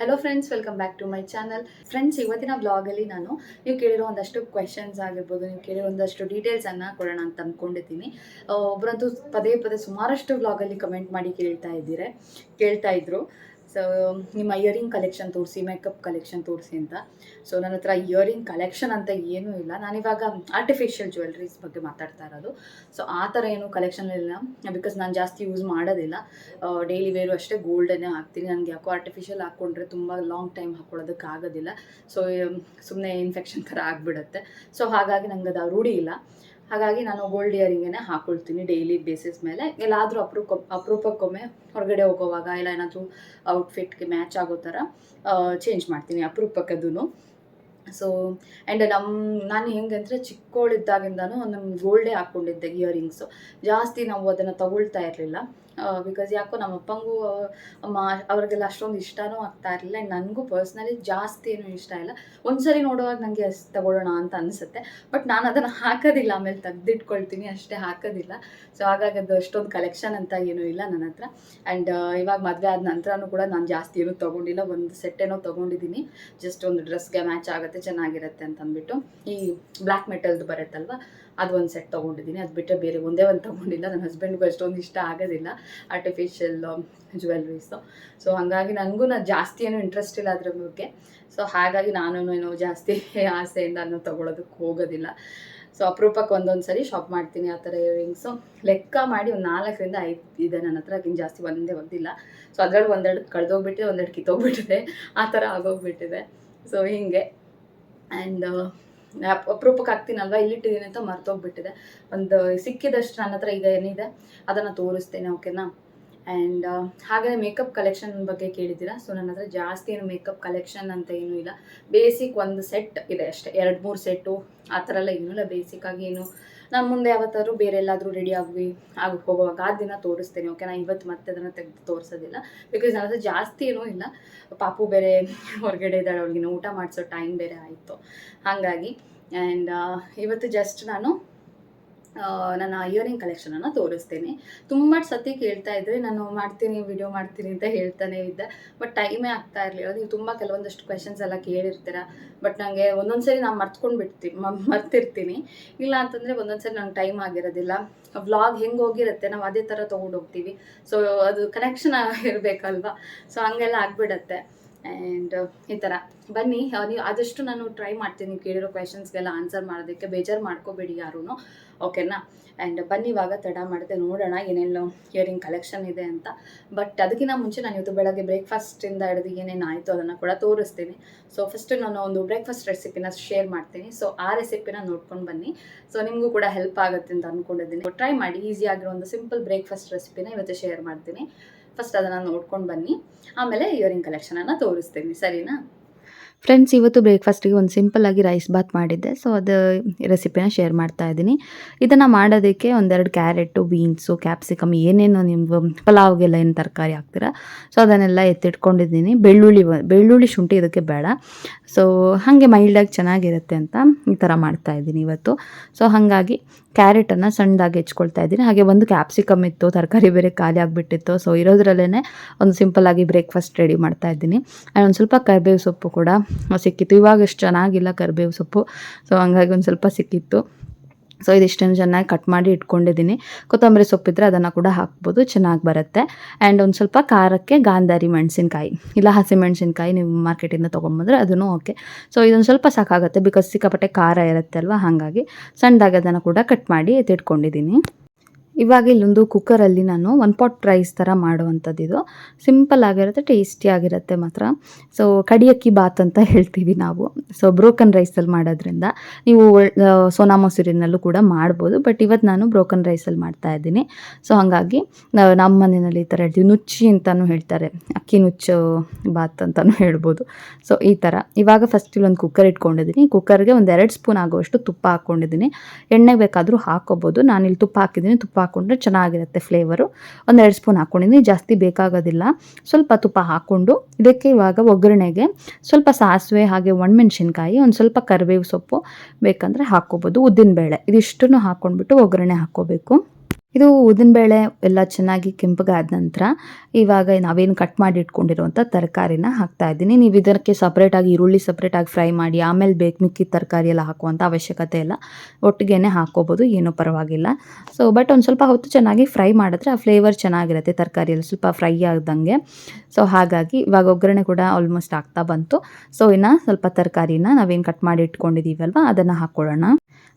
Hello friends welcome back to my channel friends ಇವತ್ತಿನ ಬ್ಲಾಗಲ್ಲಿ ನಾನು ನೀವು ಕೇಳಿರೋ ಒಂದಷ್ಟು ಕ್ವೆಶನ್ಸ್ ಆಗಿರ್ಬೋದು, ನೀವು ಕೇಳಿರೋ ಒಂದಷ್ಟು ಡೀಟೇಲ್ಸನ್ನು ಕೊಡೋಣ ಅಂತ ಅಂದ್ಕೊಂಡಿದ್ದೀನಿ ಒಬ್ಬರಂತೂ ಪದೇ ಪದೇ ಸುಮಾರಷ್ಟು ಬ್ಲಾಗಲ್ಲಿ ಕಮೆಂಟ್ ಮಾಡಿ ಕೇಳ್ತಾ ಇದ್ದೀರ, ಕೇಳ್ತಾ ಇದ್ರು. ನಿಮ್ಮ ಇಯರಿಂಗ್ ಕಲೆಕ್ಷನ್ ತೋರಿಸಿ ಮೇಕಪ್ ಕಲೆಕ್ಷನ್ ತೋರಿಸಿ ಅಂತ. ಸೊ ನನ್ನ ಹತ್ರ ಇಯರಿಂಗ್ ಕಲೆಕ್ಷನ್ ಅಂತ ಏನೂ ಇಲ್ಲ. ನಾನಿವಾಗ ಆರ್ಟಿಫಿಷಿಯಲ್ ಜ್ಯುವೆಲ್ರೀಸ್ ಬಗ್ಗೆ ಮಾತಾಡ್ತಾ ಇರೋದು. ಸೊ ಆ ಥರ ಏನು ಕಲೆಕ್ಷನ್ ಇಲ್ಲ. ಬಿಕಾಸ್ ನಾನು ಜಾಸ್ತಿ ಯೂಸ್ ಮಾಡೋದಿಲ್ಲ. ಡೈಲಿ ವೇರು ಅಷ್ಟೇ ಗೋಲ್ಡನ್ನೇ ಹಾಕ್ತೀನಿ. ನನಗೆ ಯಾಕೋ ಆರ್ಟಿಫಿಷಿಯಲ್ ಹಾಕ್ಕೊಂಡ್ರೆ ತುಂಬ ಲಾಂಗ್ ಟೈಮ್ ಹಾಕ್ಕೊಳ್ಳೋದಕ್ಕೆ ಆಗೋದಿಲ್ಲ. ಸೊ ಸುಮ್ಮನೆ ಇನ್ಫೆಕ್ಷನ್ ಥರ ಆಗಿಬಿಡುತ್ತೆ. ಸೊ ಹಾಗಾಗಿ ನನಗೆ ಅದು ರೂಢಿ ಇಲ್ಲ. ಹಾಗಾಗಿ ನಾನು ಗೋಲ್ಡ್ ಇಯರಿಂಗೇ ಹಾಕೊಳ್ತೀನಿ ಡೈಲಿ ಬೇಸಿಸ್ ಮೇಲೆ. ಎಲ್ಲಾದರೂ ಅಪ್ರೂಪ, ಅಪರೂಪಕ್ಕೊಮ್ಮೆ ಹೊರಗಡೆ ಹೋಗೋವಾಗ ಇಲ್ಲ ಏನಾದರೂ ಔಟ್ಫಿಟ್ಗೆ ಮ್ಯಾಚ್ ಆಗೋ ಥರ ಚೇಂಜ್ ಮಾಡ್ತೀನಿ ಅಪರೂಪಕ್ಕದೂ ಸೊ ಆ್ಯಂಡ್ ನಮ್ಮ ನಾನು ಹೆಂಗೆ ಅಂದರೆ ಚಿಕ್ಕವಳಿದ್ದಾಗಿಂದನೂ ನಮ್ಮ ಗೋಲ್ಡೇ ಹಾಕ್ಕೊಂಡಿದ್ದೆ ಇಯರಿಂಗ್ಸು ಜಾಸ್ತಿ ನಾವು ಅದನ್ನು ತಗೊಳ್ತಾ ಇರಲಿಲ್ಲ. ಬಿಕಾಸ್ ಯಾಕೋ ನಮ್ಮ ಅಪ್ಪಂಗೂ ಅವ್ರಿಗೆಲ್ಲ ಅಷ್ಟೊಂದು ಇಷ್ಟನೂ ಆಗ್ತಾ ಇರಲಿಲ್ಲ. ನನಗೂ ಪರ್ಸ್ನಲಿ ಜಾಸ್ತಿ ಏನೂ ಇಷ್ಟ ಇಲ್ಲ. ಒಂದ್ಸರಿ ನೋಡುವಾಗ ನನಗೆ ತಗೊಳ್ಳೋಣ ಅಂತ ಅನಿಸುತ್ತೆ. ಬಟ್ ನಾನು ಅದನ್ನು ಹಾಕೋದಿಲ್ಲ. ಆಮೇಲೆ ತೆಗ್ದಿಟ್ಕೊಳ್ತೀನಿ. ಅಷ್ಟೇ ಹಾಕೋದಿಲ್ಲ. ಸೊ ಹಾಗಾಗಿ ಅದು ಅಷ್ಟೊಂದು ಕಲೆಕ್ಷನ್ ಅಂತ ಏನೂ ಇಲ್ಲ ನನ್ನ ಹತ್ರ. ಆ್ಯಂಡ್ ಇವಾಗ ಮದುವೆ ಆದ ನಂತರನೂ ಕೂಡ ನಾನು ಜಾಸ್ತಿ ಏನೂ ತೊಗೊಂಡಿಲ್ಲ. ಒಂದು ಸೆಟ್ ಏನೋ ತೊಗೊಂಡಿದ್ದೀನಿ ಜಸ್ಟ್ ಒಂದು ಡ್ರೆಸ್ಗೆ ಮ್ಯಾಚ್ ಆಗುತ್ತೆ, ಚೆನ್ನಾಗಿರುತ್ತೆ ಅಂತ ಅಂದ್ಬಿಟ್ಟು ಈ ಬ್ಲ್ಯಾಕ್ ಮೆಟಲ್ದು ಬರುತ್ತಲ್ವ? ಅದು ಒಂದು ಸೆಟ್ ತೊಗೊಂಡಿದ್ದೀನಿ. ಅದು ಬಿಟ್ಟರೆ ಬೇರೆ ಒಂದೇ ಒಂದು ತೊಗೊಂಡಿಲ್ಲ. ನನ್ನ ಹಸ್ಬೆಂಡ್ಗೂ ಅಷ್ಟೊಂದು ಇಷ್ಟ ಆಗೋದಿಲ್ಲ. ಆರ್ಟಿಫಿಷಿಯಲ್ ಜ್ಯುವೆಲ್ರೀಸು ಸೊ ಹಾಗಾಗಿ ನನಗೂ ನಾನು ಜಾಸ್ತಿ ಏನು ಇಂಟ್ರೆಸ್ಟ್ ಇಲ್ಲ ಅದ್ರ ಬಗ್ಗೆ. ಸೊ ಹಾಗಾಗಿ ನಾನು ಏನೋ ಜಾಸ್ತಿ ಆಸೆಯಿಂದ ನಾನು ತೊಗೊಳೋದಕ್ಕೆ ಹೋಗೋದಿಲ್ಲ. ಸೊ ಅಪರೂಪಕ್ಕೆ ಒಂದೊಂದು ಸರಿ ಶಾಪ್ ಮಾಡ್ತೀನಿ ಆ ಥರ ಇಯರಿಂಗ್ಸು ಲೆಕ್ಕ ಮಾಡಿ ಒಂದು ನಾಲ್ಕರಿಂದ ಐದು ಇದೆ ನನ್ನ ಹತ್ರ. ಅದಕ್ಕಿಂತ ಜಾಸ್ತಿ ಒಂದೇ ಒಂದಿಲ್ಲ. ಸೊ ಅದರಲ್ಲಿ ಒಂದೆರಡು ಕಳೆದೋಗ್ಬಿಟ್ಟಿದೆ, ಒಂದೆರಡು ಕಿತ್ತೋಗ್ಬಿಟ್ಟಿದೆ. ಆ ಥರ ಆಗೋಗ್ಬಿಟ್ಟಿದೆ. ಸೊ ಹೀಗೆ. ಆ್ಯಂಡ್ ಅಪರೂಪಕ್ಕೆ ಹಾಕ್ತೀನಲ್ವ ಇಲ್ಲಿಟ್ಟಿದ್ದೀನಿ ಅಂತ ಮರ್ತೋಗ್ಬಿಟ್ಟಿದೆ. ಒಂದು ಸಿಕ್ಕಿದಷ್ಟು ನನ್ನ ಹತ್ರ ಇದೆ, ಏನಿದೆ? ಅದನ್ನು ತೋರಿಸ್ತೇನೆ, ಓಕೆನಾ? ಆ್ಯಂಡ್ ಹಾಗೆ ಮೇಕಪ್ ಕಲೆಕ್ಷನ್ ಬಗ್ಗೆ ಕೇಳಿದ್ದೀರಾ? ಸೊ ನನ್ನ ಹತ್ರ ಜಾಸ್ತಿ ಏನು ಮೇಕಪ್ ಕಲೆಕ್ಷನ್ ಅಂತ ಏನೂ ಇಲ್ಲ. ಬೇಸಿಕ್ ಒಂದು ಸೆಟ್ ಇದೆ ಅಷ್ಟೇ. ಎರಡು ಮೂರು ಸೆಟ್ಟು ಆ ಥರ ಎಲ್ಲ ಏನೂ ಇಲ್ಲ. ಬೇಸಿಕ್ಕಾಗಿ ಏನು ನಾನು ಮುಂದೆ ಯಾವತ್ತಾದ್ರೂ ಬೇರೆ ಎಲ್ಲಾದರೂ ರೆಡಿ ಆಗಿ ಆಗಿ ಹೋಗುವಾಗ ಆ ದಿನ ತೋರಿಸ್ತೇನೆ ಓಕೆ ಓಕೆನಾ ಇವತ್ತು ಮತ್ತೆ ಅದನ್ನು ತೆಗೆದು ತೋರಿಸೋದಿಲ್ಲ. ಬಿಕಾಸ್ ನನ್ನ ಜಾಸ್ತಿ ಏನೂ ಇಲ್ಲ. ಪಾಪು ಬೇರೆ ಹೊರಗಡೆ ಇದ್ದಾಳೆ ಅವ್ಳಿಗೆ ಊಟ ಮಾಡಿಸೋ ಟೈಮ್ ಬೇರೆ ಆಯಿತು. ಹಾಗಾಗಿ ಆ್ಯಂಡ್ ಇವತ್ತು ಜಸ್ಟ್ ನಾನು ನನ್ನ ಇಯರಿಂಗ್ ಕಲೆಕ್ಷನನ್ನು ತೋರಿಸ್ತೇನೆ. ತುಂಬ ಸತಿ ಕೇಳ್ತಾ ಇದ್ರೆ ನಾನು ಮಾಡ್ತೀನಿ ವಿಡಿಯೋ ಮಾಡ್ತೀನಿ ಅಂತ ಹೇಳ್ತಾನೆ ಇದ್ದೆ. ಬಟ್ ಟೈಮೇ ಆಗ್ತಾ ಇರಲಿಲ್ಲ. ನೀವು ತುಂಬ ಕೆಲವೊಂದಷ್ಟು ಕ್ವೆಶನ್ಸ್ ಎಲ್ಲ ಕೇಳಿರ್ತೀರ. ಬಟ್ ನನಗೆ ಒಂದೊಂದು ಸರಿ ನಾನು ಮರ್ತ್ಕೊಂಡು ಬಿಡ್ತೀನಿ ಮರ್ತಿರ್ತೀನಿ. ಇಲ್ಲ ಅಂತಂದರೆ ಒಂದೊಂದು ಸರಿ ನಂಗೆ ಟೈಮ್ ಆಗಿರೋದಿಲ್ಲ. ವ್ಲಾಗ್ ಹೆಂಗ್ ಹೋಗಿರುತ್ತೆ ನಾವು ಅದೇ ಥರ ಹೋಗ್ತೀವಿ ಸೊ ಅದು ಕನೆಕ್ಷನ್ ಇರಬೇಕಲ್ವಾ ಸೊ ಹಂಗೆಲ್ಲ ಆಗಿಬಿಡತ್ತೆ. ಆ್ಯಂಡ್ ಈ ಥರ ಬನ್ನಿ ನೀವು ಆದಷ್ಟು ನಾನು ಟ್ರೈ ಮಾಡ್ತೀನಿ. ನೀವು ಕೇಳಿರೋ ಕ್ವೆಶನ್ಸ್ಗೆಲ್ಲ ಆನ್ಸರ್ ಮಾಡೋದಕ್ಕೆ. ಬೇಜಾರು ಮಾಡ್ಕೋಬೇಡಿ ಯಾರೂ ಓಕೆನಾ ಆ್ಯಂಡ್ ಬನ್ನಿ ಇವಾಗ, ತಡ ಮಾಡಿದೆ ನೋಡೋಣ ಏನೇನು ಇಯರಿಂಗ್ ಕಲೆಕ್ಷನ್ ಇದೆ ಅಂತ. ಬಟ್ ಅದಕ್ಕಿಂತ ಮುಂಚೆ ನಾನು ಇವತ್ತು ಬೆಳಗ್ಗೆ ಬ್ರೇಕ್ಫಾಸ್ಟಿಂದ ಹಿಡಿದು ಏನೇನು ಆಯಿತು ಅದನ್ನು ಕೂಡ ತೋರಿಸ್ತೀನಿ. ಸೊ ಫಸ್ಟ್ ನಾನು ಒಂದು ಬ್ರೇಕ್ಫಾಸ್ಟ್ ರೆಸಿಪಿನ ಶೇರ್ ಮಾಡ್ತೀನಿ. ಸೊ ಆ ರೆಸಿಪಿನ ನೋಡ್ಕೊಂಡು ಬನ್ನಿ. ಸೊ ನಿಮಗೂ ಕೂಡ ಹೆಲ್ಪ್ ಆಗುತ್ತೆ ಅಂತ ಅಂದ್ಕೊಂಡಿದ್ದೀನಿ ಟ್ರೈ ಮಾಡಿ ಈಸಿ ಆಗಿರೋ ಒಂದು ಸಿಂಪಲ್ ಬ್ರೇಕ್ಫಾಸ್ಟ್ ರೆಸಿಪಿನ ಇವತ್ತು ಶೇರ್ ಮಾಡ್ತೀನಿ. ಫಸ್ಟ್ ಅದನ್ನು ನೋಡ್ಕೊಂಡು ಬನ್ನಿ. ಆಮೇಲೆ ಇಯರಿಂಗ್ ಕಲೆಕ್ಷನನ್ನು ತೋರಿಸ್ತೀನಿ. ಸರಿನಾ? ಫ್ರೆಂಡ್ಸ್ ಇವತ್ತು ಬ್ರೇಕ್ಫಾಸ್ಟಿಗೆ ಒಂದು ಸಿಂಪಲ್ಲಾಗಿ ರೈಸ್ ಬಾತ್ ಮಾಡಿದ್ದೆ. ಸೊ ಅದು ರೆಸಿಪಿನ ಶೇರ್ ಮಾಡ್ತಾ ಇದ್ದೀನಿ. ಇದನ್ನು ಮಾಡೋದಕ್ಕೆ ಒಂದೆರಡು ಕ್ಯಾರೆಟು ಬೀನ್ಸು ಕ್ಯಾಪ್ಸಿಕಮ್ ಏನೇನು ನಿಮ್ಮ ಪಲಾವ್ಗೆಲ್ಲ ಏನು ತರಕಾರಿ ಹಾಕ್ತೀರಾ? ಸೊ ಅದನ್ನೆಲ್ಲ ಎತ್ತಿಟ್ಕೊಂಡಿದ್ದೀನಿ. ಬೆಳ್ಳುಳ್ಳಿ ಬೆಳ್ಳುಳ್ಳಿ ಶುಂಠಿ ಇದಕ್ಕೆ ಬೇಡ. ಸೊ ಹಾಗೆ ಮೈಲ್ಡಾಗಿ ಚೆನ್ನಾಗಿರುತ್ತೆ ಅಂತ ಈ ಥರ ಮಾಡ್ತಾ ಇದ್ದೀನಿ ಇವತ್ತು. ಸೊ ಹಾಗಾಗಿ ಕ್ಯಾರೆಟನ್ನು ಸಣ್ಣದಾಗಿ ಹೆಚ್ಕೊಳ್ತಾ ಇದ್ದೀನಿ. ಹಾಗೆ ಒಂದು ಕ್ಯಾಪ್ಸಿಕಮ್ ಇತ್ತು, ತರಕಾರಿ ಬೇರೆ ಖಾಲಿ ಆಗಿಬಿಟ್ಟಿತ್ತು. ಸೊ ಇರೋದ್ರಲ್ಲೇ ಒಂದು ಸಿಂಪಲ್ಲಾಗಿ ಬ್ರೇಕ್ಫಾಸ್ಟ್ ರೆಡಿ ಮಾಡ್ತಾ ಇದ್ದೀನಿ. ಆ್ಯಂಡ್ ಒಂದು ಸ್ವಲ್ಪ ಕರಿಬೇವು ಸೊಪ್ಪು ಕೂಡ ಸಿಕ್ಕಿತ್ತು. ಇವಾಗ ಎಷ್ಟು ಚೆನ್ನಾಗಿಲ್ಲ ಕರಿಬೇವು ಸೊಪ್ಪು. ಸೊ ಹಂಗಾಗಿ ಒಂದು ಸ್ವಲ್ಪ ಸಿಕ್ಕಿತ್ತು. ಸೊ ಇದಿಷ್ಟನ್ನು ಚೆನ್ನಾಗಿ ಕಟ್ ಮಾಡಿ ಇಟ್ಕೊಂಡಿದ್ದೀನಿ. ಕೊತ್ತಂಬರಿ ಸೊಪ್ಪಿದ್ರೆ ಅದನ್ನು ಕೂಡ ಹಾಕ್ಬೋದು, ಚೆನ್ನಾಗಿ ಬರುತ್ತೆ. ಆ್ಯಂಡ್ ಒಂದು ಸ್ವಲ್ಪ ಖಾರಕ್ಕೆ ಗಾಂಧಾರಿ ಮೆಣಸಿನ್ಕಾಯಿ. ಇಲ್ಲ ಹಸಿಮೆಣಸಿನ್ಕಾಯಿ ನೀವು ಮಾರ್ಕೆಟಿಂದ ತೊಗೊಂಬಂದ್ರೆ ಅದನ್ನು ಓಕೆ ಸೊ ಇದೊಂದು ಸ್ವಲ್ಪ ಸಾಕಾಗುತ್ತೆ ಬಿಕಾಸ್ ಸಿಕ್ಕಾಪಟ್ಟೆ ಖಾರ ಇರುತ್ತೆ ಅಲ್ವಾ? ಹಾಗಾಗಿ ಸಣ್ಣದಾಗಿ ಅದನ್ನು ಕೂಡ ಕಟ್ ಮಾಡಿ ಎತ್ತಿಟ್ಕೊಂಡಿದ್ದೀನಿ ಇವಾಗ ಇಲ್ಲೊಂದು ಕುಕ್ಕರಲ್ಲಿ ನಾನು ಒನ್ ಪಾಟ್ ರೈಸ್ ಥರ ಮಾಡುವಂಥದ್ದು ಇದು. ಸಿಂಪಲ್ ಆಗಿರುತ್ತೆ ಟೇಸ್ಟಿ ಆಗಿರುತ್ತೆ ಮಾತ್ರ. ಸೊ ಕಡಿಯಕ್ಕಿ ಬಾತ್ ಅಂತ ಹೇಳ್ತೀವಿ ನಾವು. ಸೊ ಬ್ರೋಕನ್ ರೈಸಲ್ಲಿ ಮಾಡೋದ್ರಿಂದ ನೀವು ಸೋನಾ ಮೊಸರಿನಲ್ಲೂ ಕೂಡ ಮಾಡ್ಬೋದು. ಬಟ್ ಇವತ್ತು ನಾನು ಬ್ರೋಕನ್ ರೈಸಲ್ಲಿ ಮಾಡ್ತಾ ಇದ್ದೀನಿ. ಸೊ ಹಾಗಾಗಿ ನಮ್ಮ ಮನೆಯಲ್ಲಿ ಈ ಥರ ಹೇಳ್ತೀವಿ ನುಚ್ಚಿ ಅಂತಲೂ ಹೇಳ್ತಾರೆ. ಅಕ್ಕಿ ನುಚ್ಚು ಬಾತ್ ಅಂತಲೂ ಹೇಳ್ಬೋದು. ಸೊ ಈ ಥರ ಇವಾಗ ಫಸ್ಟ್ ಇಲ್ಲೊಂದು ಕುಕ್ಕರ್ ಇಟ್ಕೊಂಡಿದ್ದೀನಿ. ಕುಕ್ಕರ್ಗೆ ಒಂದು ಎರಡು ಸ್ಪೂನ್ ಆಗುವಷ್ಟು ತುಪ್ಪ ಹಾಕ್ಕೊಂಡಿದ್ದೀನಿ ಎಣ್ಣೆ ಬೇಕಾದರೂ ಹಾಕೋಬೋದು ನಾನು ಇಲ್ಲಿ ತುಪ್ಪ ಹಾಕಿದ್ದೀನಿ. ತುಪ್ಪ ಹಾಕ್ಕೊಂಡ್ರೆ ಚೆನ್ನಾಗಿರುತ್ತೆ ಫ್ಲೇವರು ಒಂದೆರಡು ಸ್ಪೂನ್ ಹಾಕ್ಕೊಂಡಿದ್ದೀನಿ ಜಾಸ್ತಿ ಬೇಕಾಗೋದಿಲ್ಲ. ಸ್ವಲ್ಪ ತುಪ್ಪ ಹಾಕ್ಕೊಂಡು, ಇದಕ್ಕೆ ಇವಾಗ ಒಗ್ಗರಣೆಗೆ ಸ್ವಲ್ಪ ಸಾಸಿವೆ ಹಾಗೆ ಒಣಮೆಣ್ಸಿನ್ಕಾಯಿ, ಒಂದು ಸ್ವಲ್ಪ ಕರಿಬೇವು ಸೊಪ್ಪು ಬೇಕಂದರೆ ಹಾಕ್ಕೋಬೋದು. ಉದ್ದಿನಬೇಳೆ, ಇದಿಷ್ಟನ್ನು ಹಾಕ್ಕೊಂಡ್ಬಿಟ್ಟು ಒಗ್ಗರಣೆ ಹಾಕ್ಕೋಬೇಕು. ಇದು ಉದ್ದಿನಬೇಳೆ ಎಲ್ಲ ಚೆನ್ನಾಗಿ ಕೆಂಪಗಾದ ನಂತರ ಇವಾಗ ನಾವೇನು ಕಟ್ ಮಾಡಿ ಇಟ್ಕೊಂಡಿರುವಂಥ ತರಕಾರಿನ ಹಾಕ್ತಾ ಇದ್ದೀನಿ. ನೀವು ಇದಕ್ಕೆ ಸಪ್ರೇಟಾಗಿ ಈರುಳ್ಳಿ ಸಪ್ರೇಟಾಗಿ ಫ್ರೈ ಮಾಡಿ, ಆಮೇಲೆ ಬೇಕು ಮಿಕ್ಕಿದ ತರಕಾರಿ ಎಲ್ಲ ಹಾಕುವಂಥ ಅವಶ್ಯಕತೆ ಇಲ್ಲ. ಒಟ್ಟಿಗೆನೆ ಹಾಕೋಬೋದು ಏನೂ ಪರವಾಗಿಲ್ಲ. ಸೊ ಬಟ್ ಒಂದು ಸ್ವಲ್ಪ ಹೊತ್ತು ಚೆನ್ನಾಗಿ ಫ್ರೈ ಮಾಡಿದ್ರೆ ಆ ಫ್ಲೇವರ್ ಚೆನ್ನಾಗಿರುತ್ತೆ ತರಕಾರಿಯಲ್ಲಿ ಸ್ವಲ್ಪ ಫ್ರೈ ಆಗ್ದಂಗೆ ಸೊ ಹಾಗಾಗಿ ಇವಾಗ ಒಗ್ಗರಣೆ ಕೂಡ ಆಲ್ಮೋಸ್ಟ್ ಆಗ್ತಾ ಬಂತು. ಸೊ ಇನ್ನು ಸ್ವಲ್ಪ ತರಕಾರಿನ ನಾವೇನು ಕಟ್ ಮಾಡಿ ಇಟ್ಕೊಂಡಿದ್ದೀವಲ್ವ, ಅದನ್ನು ಹಾಕ್ಕೊಳ್ಳೋಣ.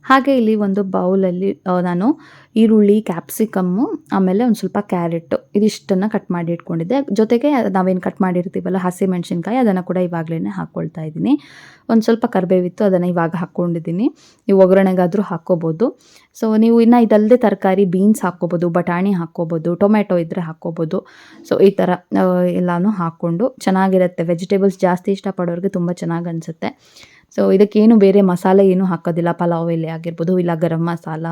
ಹಾಗೆ ಇಲ್ಲಿ ಒಂದು ಬೌಲಲ್ಲಿ ನಾನು ಈರುಳ್ಳಿ, ಕ್ಯಾಪ್ಸಿಕಮ್ಮು, ಆಮೇಲೆ ಒಂದು ಸ್ವಲ್ಪ ಕ್ಯಾರೆಟು ಇದಿಷ್ಟನ್ನು ಕಟ್ ಮಾಡಿ ಇಟ್ಕೊಂಡಿದ್ದೆ. ಜೊತೆಗೆ ನಾವೇನು ಕಟ್ ಮಾಡಿರ್ತೀವಲ್ಲ ಹಸಿ ಮೆಣಸಿನ್ಕಾಯಿ ಅದನ್ನು ಕೂಡ ಇವಾಗಲೇ ಹಾಕ್ಕೊಳ್ತಾ ಇದ್ದೀನಿ. ಒಂದು ಸ್ವಲ್ಪ ಕರಿಬೇವಿತ್ತು, ಅದನ್ನು ಇವಾಗ ಹಾಕ್ಕೊಂಡಿದ್ದೀನಿ. ನೀವು ಒಗ್ಗರಣೆಗಾದರೂ ಹಾಕ್ಕೋಬೋದು. ಸೊ ನೀವು ಇನ್ನು ಇದಲ್ಲದೆ ತರಕಾರಿ ಬೀನ್ಸ್ ಹಾಕ್ಕೋಬೋದು, ಬಟಾಣಿ ಹಾಕ್ಕೋಬೋದು ಟೊಮೆಟೊ ಇದ್ದರೆ ಹಾಕ್ಕೋಬೋದು. ಸೊ ಈ ಥರ ಎಲ್ಲನೂ ಹಾಕ್ಕೊಂಡು ಚೆನ್ನಾಗಿರುತ್ತೆ. ವೆಜಿಟೇಬಲ್ಸ್ ಜಾಸ್ತಿ ಇಷ್ಟಪಡೋರಿಗೆ ತುಂಬ ಚೆನ್ನಾಗಿ ಅನಿಸುತ್ತೆ. ಸೊ ಇದಕ್ಕೇನು ಬೇರೆ ಮಸಾಲೆ ಏನೂ ಹಾಕೋದಿಲ್ಲ. ಪಲಾವ್ ಎಲೆ ಆಗಿರ್ಬೋದು, ಇಲ್ಲ ಗರಂ ಮಸಾಲ,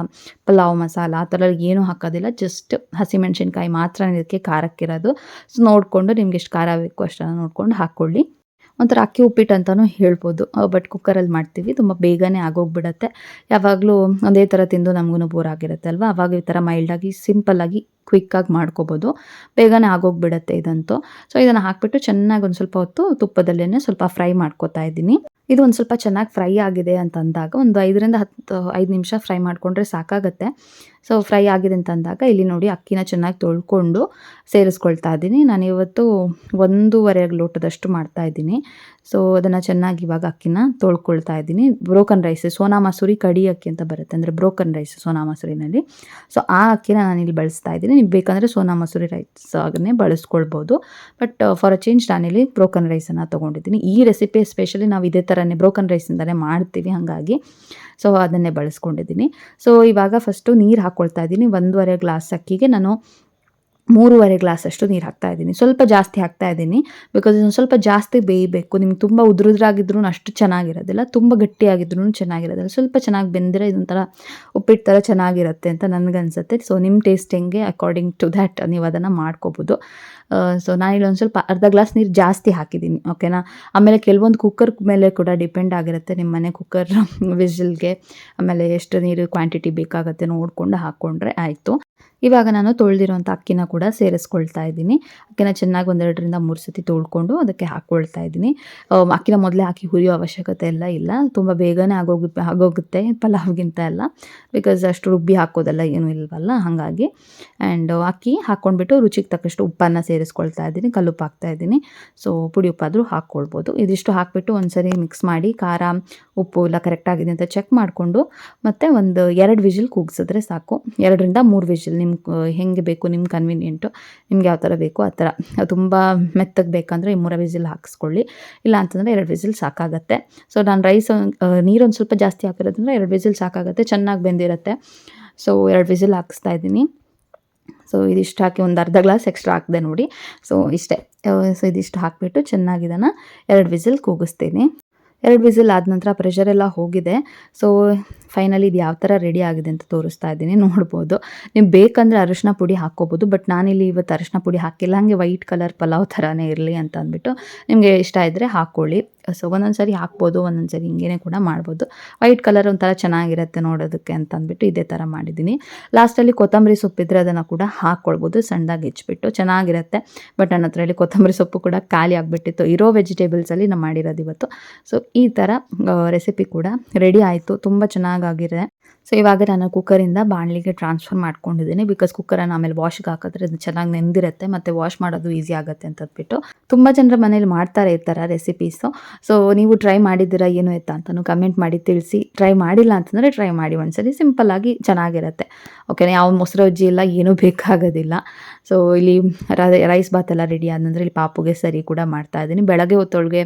ಪಲಾವ್ ಮಸಾಲ, ಆ ಥರ ಏನೂ ಹಾಕೋದಿಲ್ಲ. ಜಸ್ಟ್ ಹಸಿಮೆಣ್ಸಿನ್ಕಾಯಿ ಮಾತ್ರ ಇದಕ್ಕೆ ಖಾರಕ್ಕಿರೋದು. ಸೊ ನೋಡಿಕೊಂಡು ನಿಮ್ಗೆ ಎಷ್ಟು ಖಾರ ಬೇಕು ಅಷ್ಟನ್ನು ನೋಡ್ಕೊಂಡು ಹಾಕ್ಕೊಳ್ಳಿ. ಒಂಥರ ಅಕ್ಕಿ ಉಪ್ಪಿಟ್ಟು ಅಂತಲೂ ಹೇಳ್ಬೋದು. ಬಟ್ ಕುಕ್ಕರಲ್ಲಿ ಮಾಡ್ತೀವಿ. ತುಂಬ ಬೇಗನೆ ಆಗೋಗ್ಬಿಡತ್ತೆ. ಯಾವಾಗಲೂ ಒಂದೇ ಥರ ತಿಂದು ನಮಗೂ ಬೋರ್ ಆಗಿರುತ್ತೆ ಅಲ್ವಾ? ಅವಾಗ ಈ ಥರ ಮೈಲ್ಡಾಗಿ ಸಿಂಪಲ್ಲಾಗಿ ಕ್ವಿಕ್ಕಾಗಿ ಮಾಡ್ಕೋಬೋದು. ಬೇಗನೆ ಆಗೋಗ್ಬಿಡತ್ತೆ ಇದಂತೂ. ಸೊ ಇದನ್ನು ಹಾಕ್ಬಿಟ್ಟು ಚೆನ್ನಾಗಿ ಒಂದು ಸ್ವಲ್ಪ ಹೊತ್ತು ತುಪ್ಪದಲ್ಲೇ ಸ್ವಲ್ಪ ಫ್ರೈ ಮಾಡ್ಕೋತಾ ಇದ್ದೀನಿ. ಇದು ಒಂದು ಸ್ವಲ್ಪ ಚೆನ್ನಾಗಿ ಫ್ರೈ ಆಗಿದೆ ಅಂತ ಅಂದಾಗ ಒಂದು ಐದರಿಂದ ಹತ್ತು, ಐದು ನಿಮಿಷ ಫ್ರೈ ಮಾಡಿಕೊಂಡ್ರೆ ಸಾಕಾಗತ್ತೆ. ಸೊ ಫ್ರೈ ಆಗಿದೆ ಅಂತ ಅಂದಾಗ ಇಲ್ಲಿ ನೋಡಿ ಅಕ್ಕಿನ ಚೆನ್ನಾಗಿ ತೊಳ್ಕೊಂಡು ಸೇರಿಸ್ಕೊಳ್ತಾ ಇದ್ದೀನಿ. ನಾನು ಇವತ್ತು ಒಂದೂವರೆ ಲೋಟದಷ್ಟು ಮಾಡ್ತಾ ಇದ್ದೀನಿ. ಸೊ ಅದನ್ನು ಚೆನ್ನಾಗಿ ಇವಾಗ ಅಕ್ಕಿನ ತೊಳ್ಕೊಳ್ತಾ ಇದ್ದೀನಿ. ಬ್ರೋಕನ್ ರೈಸ್, ಸೋನಾ ಮಸೂರಿ ಕಡಿ ಅಕ್ಕಿ ಅಂತ ಬರುತ್ತೆ, ಅಂದರೆ ಬ್ರೋಕನ್ ರೈಸ್ ಸೋನಾ ಮಸೂರಿನಲ್ಲಿ. ಸೊ ಆ ಅಕ್ಕಿನ ನಾನು ಇಲ್ಲಿ ಬಳಸ್ತಾ ಇದ್ದೀನಿ. ನೀವು ಬೇಕಂದರೆ ಸೋನಾ ಮಸೂರಿ ರೈಸ್ ಆಗನ್ನೇ ಬಳಸ್ಕೊಳ್ಬೋದು. ಬಟ್ ಫಾರ್ ಅ ಚೇಂಜ್ ನಾನಿಲ್ಲಿ ಬ್ರೋಕನ್ ರೈಸನ್ನು ತೊಗೊಂಡಿದ್ದೀನಿ. ಈ ರೆಸಿಪಿ ಎಸ್ಪೆಷಲಿ ನಾವು ಇದೇ ಥರನೇ ಬ್ರೋಕನ್ ರೈಸಿಂದಲೇ ಮಾಡ್ತೀವಿ, ಹಾಗಾಗಿ. ಸೊ ಅದನ್ನೇ ಬಳಸ್ಕೊಂಡಿದ್ದೀನಿ. ಸೊ ಇವಾಗ ಫಸ್ಟು ನೀರು ಹಾಕ್ಕೊಳ್ತಾ ಇದ್ದೀನಿ. ಒಂದೂವರೆ ಗ್ಲಾಸ್ ಅಕ್ಕಿಗೆ ನಾನು ಮೂರುವರೆ ಗ್ಲಾಸಷ್ಟು ನೀರು ಹಾಕ್ತಾ ಇದ್ದೀನಿ. ಸ್ವಲ್ಪ ಜಾಸ್ತಿ ಹಾಕ್ತಾ ಇದ್ದೀನಿ. ಬಿಕಾಸ್ ಇದೊಂದು ಸ್ವಲ್ಪ ಜಾಸ್ತಿ ಬೇಯಬೇಕು. ನಿಮ್ಗೆ ತುಂಬ ಉದುರುದ್ರಾಗಿದ್ರೂ ಅಷ್ಟು ಚೆನ್ನಾಗಿರೋದಿಲ್ಲ. ತುಂಬ ಗಟ್ಟಿಯಾಗಿದ್ರೂ ಚೆನ್ನಾಗಿರೋದಿಲ್ಲ. ಸ್ವಲ್ಪ ಚೆನ್ನಾಗಿ ಬೆಂದರೆ ಇದೊಂಥರ ಉಪ್ಪಿಟ್ಟು ಥರ ಚೆನ್ನಾಗಿರುತ್ತೆ ಅಂತ ನನಗನ್ಸುತ್ತೆ. ಸೊ ನಿಮ್ಮ ಟೇಸ್ಟ್ ಹೆಂಗೆ ಅಕಾರ್ಡಿಂಗ್ ಟು ದ್ಯಾಟ್ ನೀವು ಅದನ್ನು ಮಾಡ್ಕೋಬೋದು. ಸೊ ನಾನಿಲ್ಲಿ ಒಂದು ಸ್ವಲ್ಪ ಅರ್ಧ ಗ್ಲಾಸ್ ನೀರು ಜಾಸ್ತಿ ಹಾಕಿದ್ದೀನಿ. ಓಕೆನಾ ಆಮೇಲೆ ಕೆಲವೊಂದು ಕುಕ್ಕರ್ ಮೇಲೆ ಕೂಡ ಡಿಪೆಂಡ್ ಆಗಿರುತ್ತೆ ನಿಮ್ಮ ಮನೆ ಕುಕ್ಕರ್ ವಿಸಿಲ್ಗೆ ಆಮೇಲೆ ಎಷ್ಟು ನೀರು ಕ್ವಾಂಟಿಟಿ ಬೇಕಾಗುತ್ತೆ ನೋಡಿಕೊಂಡು ಹಾಕ್ಕೊಂಡ್ರೆ ಆಯಿತು. ಇವಾಗ ನಾನು ತೊಳೆದಿರುವಂಥ ಅಕ್ಕಿನ ಕೂಡ ಸೇರಿಸ್ಕೊಳ್ತಾ ಇದ್ದೀನಿ. ಅಕ್ಕಿನ ಚೆನ್ನಾಗಿ ಒಂದೆರಡರಿಂದ ಮೂರು ಸತಿ ತೊಳ್ಕೊಂಡು ಅದಕ್ಕೆ ಹಾಕ್ಕೊಳ್ತಾ ಇದ್ದೀನಿ. ಅಕ್ಕಿನ ಮೊದಲೇ ಹಾಕಿ ಹುರಿಯೋ ಅವಶ್ಯಕತೆ ಎಲ್ಲ ಇಲ್ಲ. ತುಂಬ ಬೇಗನೆ ಆಗೋಗಿ, ಆಗೋಗುತ್ತೆ ಪಲಾವ್ಗಿಂತ ಎಲ್ಲ. ಬಿಕಾಸ್ ಅಷ್ಟು ರುಬ್ಬಿ ಹಾಕೋದೆಲ್ಲ ಏನೂ ಇಲ್ವಲ್ಲ, ಹಾಗಾಗಿ. ಆ್ಯಂಡ್ ಅಕ್ಕಿ ಹಾಕ್ಕೊಂಡ್ಬಿಟ್ಟು ರುಚಿಗೆ ತಕ್ಕಷ್ಟು ಉಪ್ಪನ್ನು ಸೇರಿಸ್ಕೊಳ್ತಾ ಇದ್ದೀನಿ ಕಲ್ಲುಪ್ಪು ಹಾಕ್ತಾ ಇದ್ದೀನಿ. ಸೊ ಪುಡಿ ಉಪ್ಪಾದರೂ ಹಾಕ್ಕೊಳ್ಬೋದು. ಇದಿಷ್ಟು ಹಾಕಿಬಿಟ್ಟು ಒಂದ್ಸರಿ ಮಿಕ್ಸ್ ಮಾಡಿ ಖಾರ, ಉಪ್ಪು ಎಲ್ಲ ಕರೆಕ್ಟಾಗಿದೆ ಅಂತ ಚೆಕ್ ಮಾಡಿಕೊಂಡು ಮತ್ತು ಒಂದು ಎರಡು ವಿಜಿಲ್ ಕೂಗಿಸಿದ್ರೆ ಸಾಕು. ಎರಡರಿಂದ ಮೂರು ವಿಜಿಲ್ ನಿಮ್ಮ ಹೆಂಗೆ ಬೇಕು ನಿಮ್ಮ ಕನ್ವೀನಿಯೆಂಟು ನಿಮ್ಗೆ ಯಾವ ಥರ ಬೇಕು ಆ ಥರ. ತುಂಬ ಮೆತ್ತಗೆ ಬೇಕಂದರೆ ಮೂರ ವಿಸಿಲ್ ಹಾಕಿಸ್ಕೊಳ್ಳಿ. ಇಲ್ಲ ಅಂತಂದರೆ ಎರಡು ವಿಸಿಲ್ ಸಾಕಾಗತ್ತೆ. ಸೊ ನಾನು ರೈಸ್ ನೀರೊಂದು ಸ್ವಲ್ಪ ಜಾಸ್ತಿ ಹಾಕಿರೋದಂದ್ರೆ ಎರಡು ವಿಸಿಲ್ ಸಾಕಾಗುತ್ತೆ, ಚೆನ್ನಾಗಿ ಬೆಂದಿರುತ್ತೆ. ಸೊ ಎರಡು ವಿಸಿಲ್ ಹಾಕಿಸ್ತಾ ಇದ್ದೀನಿ. ಸೊ ಇದಿಷ್ಟು ಹಾಕಿ ಒಂದು ಅರ್ಧ ಗ್ಲಾಸ್ ಎಕ್ಸ್ಟ್ರಾ ಹಾಕಿದೆ ನೋಡಿ. ಸೊ ಇಷ್ಟೇ. ಸೊ ಇದಿಷ್ಟು ಹಾಕಿಬಿಟ್ಟು ಚೆನ್ನಾಗಿದ್ದಾನ ಎರಡು ವಿಸಿಲ್ ಕೂಗಿಸ್ತೀನಿ. ಎರಡು ವಿಸಿಲ್ ಆದ ನಂತರ ಪ್ರೆಷರ್ ಎಲ್ಲ ಹೋಗಿದೆ. ಸೊ ಫೈನಲಿ ಇದು ಯಾವ ಥರ ರೆಡಿ ಆಗಿದೆ ಅಂತ ತೋರಿಸ್ತಾ ಇದ್ದೀನಿ. ನೋಡ್ಬೋದು. ನೀವು ಬೇಕಂದರೆ ಅರಿಶಿನ ಪುಡಿ ಹಾಕ್ಕೋಬೋದು. ಬಟ್ ನಾನಿಲ್ಲಿ ಇವತ್ತು ಅರಿಶಿನ ಪುಡಿ ಹಾಕಿಲ್ಲ. ಹಾಗೆ ವೈಟ್ ಕಲರ್ ಪಲಾವ್ ಥರನೇ ಇರಲಿ ಅಂತ ಅಂದ್ಬಿಟ್ಟು ನಿಮಗೆ ಇಷ್ಟ ಇದ್ದರೆ ಹಾಕ್ಕೊಳ್ಳಿ. ಸೊ ಒಂದೊಂದು ಸರಿ ಹಾಕ್ಬೋದು, ಒಂದೊಂದು ಸರಿ ಹಿಂಗೇನೆ ಕೂಡ ಮಾಡ್ಬೋದು. ವೈಟ್ ಕಲರ್ ಒಂಥರ ಚೆನ್ನಾಗಿರುತ್ತೆ ನೋಡೋದಕ್ಕೆ ಅಂತ ಅಂದ್ಬಿಟ್ಟು ಇದೇ ಥರ ಮಾಡಿದ್ದೀನಿ. ಲಾಸ್ಟಲ್ಲಿ ಕೊತ್ತಂಬರಿ ಸೊಪ್ಪಿದ್ರೆ ಅದನ್ನು ಕೂಡ ಹಾಕ್ಕೊಳ್ಬೋದು ಸಣ್ಣದಾಗಿ ಹೆಚ್ಚಿಬಿಟ್ಟು. ಚೆನ್ನಾಗಿರುತ್ತೆ, ಬಟ್ ನನ್ನ ಹತ್ರ ಕೊತ್ತಂಬರಿ ಸೊಪ್ಪು ಕೂಡ ಖಾಲಿ ಆಗಿಬಿಟ್ಟಿತ್ತು. ಇರೋ ವೆಜಿಟೇಬಲ್ಸಲ್ಲಿ ನಾನು ಮಾಡಿರೋದು ಇವತ್ತು. ಸೊ ಈ ಥರ ರೆಸಿಪಿ ಕೂಡ ರೆಡಿ ಆಯಿತು. ತುಂಬ ಚೆನ್ನಾಗಾಗಿದೆ. ಸೊ ಇವಾಗ ನಾನು ಕುಕ್ಕರಿಂದ ಬಾಣಲಿಗೆ ಟ್ರಾನ್ಸ್ಫರ್ ಮಾಡ್ಕೊಂಡಿದ್ದೀನಿ ಬಿಕಾಸ್ ಕುಕ್ಕರನ್ನು ಆಮೇಲೆ ವಾಶ್ಗೆ ಹಾಕಿದ್ರೆ ಅದು ಚೆನ್ನಾಗಿ ನೆಂದಿರುತ್ತೆ ಮತ್ತು ವಾಶ್ ಮಾಡೋದು ಈಸಿ ಆಗುತ್ತೆ ಅಂತ ತುಂಬ ಜನರ ಮನೇಲಿ ಮಾಡ್ತಾರೆ ಈ ಥರ ರೆಸಿಪೀಸು ಸೊ ನೀವು ಟ್ರೈ ಮಾಡಿದ್ದೀರಾ, ಏನು ಎತ್ತ ಅಂತಲೂ ಕಮೆಂಟ್ ಮಾಡಿ ತಿಳಿಸಿ. ಟ್ರೈ ಮಾಡಿಲ್ಲ ಅಂತಂದರೆ ಟ್ರೈ ಮಾಡಿ ಒಂದ್ಸರಿ. ಸಿಂಪಲ್ಲಾಗಿ ಚೆನ್ನಾಗಿರುತ್ತೆ. ಓಕೆನಾ ಯಾವ ಮೊಸರು, ಅಜ್ಜಿ ಎಲ್ಲ ಏನೂ ಬೇಕಾಗೋದಿಲ್ಲ. ಸೊ ಇಲ್ಲಿ ರೈಸ್ ಬಾತ್ ಎಲ್ಲ ರೆಡಿ ಆದಂದರೆ ಇಲ್ಲಿ ಪಾಪುಗೆ ಸರಿ ಕೂಡ ಮಾಡ್ತಾ ಇದ್ದೀನಿ. ಬೆಳಗ್ಗೆ ಹೊತ್ತೊಳಗೆ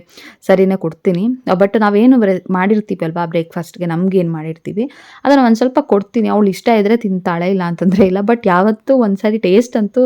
ಸರಿನೇ ಕೊಡ್ತೀನಿ. ಬಟ್ ನಾವೇನು ಮಾಡಿರ್ತೀವಿ ಅಲ್ವಾ ಬ್ರೇಕ್ಫಾಸ್ಟ್ಗೆ ನಮ್ಗೆ ಏನು ಮಾಡಿರ್ತೀವಿ? ಅದನ್ನು ಒಂದು ಸ್ವಲ್ಪ ಕೊಡ್ತೀನಿ. ಅವಳು ಇಷ್ಟ ಇದ್ದರೆ ತಿಂತಾಳೆ, ಇಲ್ಲ ಅಂತಂದರೆ ಇಲ್ಲ. ಬಟ್ ಯಾವತ್ತೂ ಒಂದು ಟೇಸ್ಟ್ ಅಂತೂ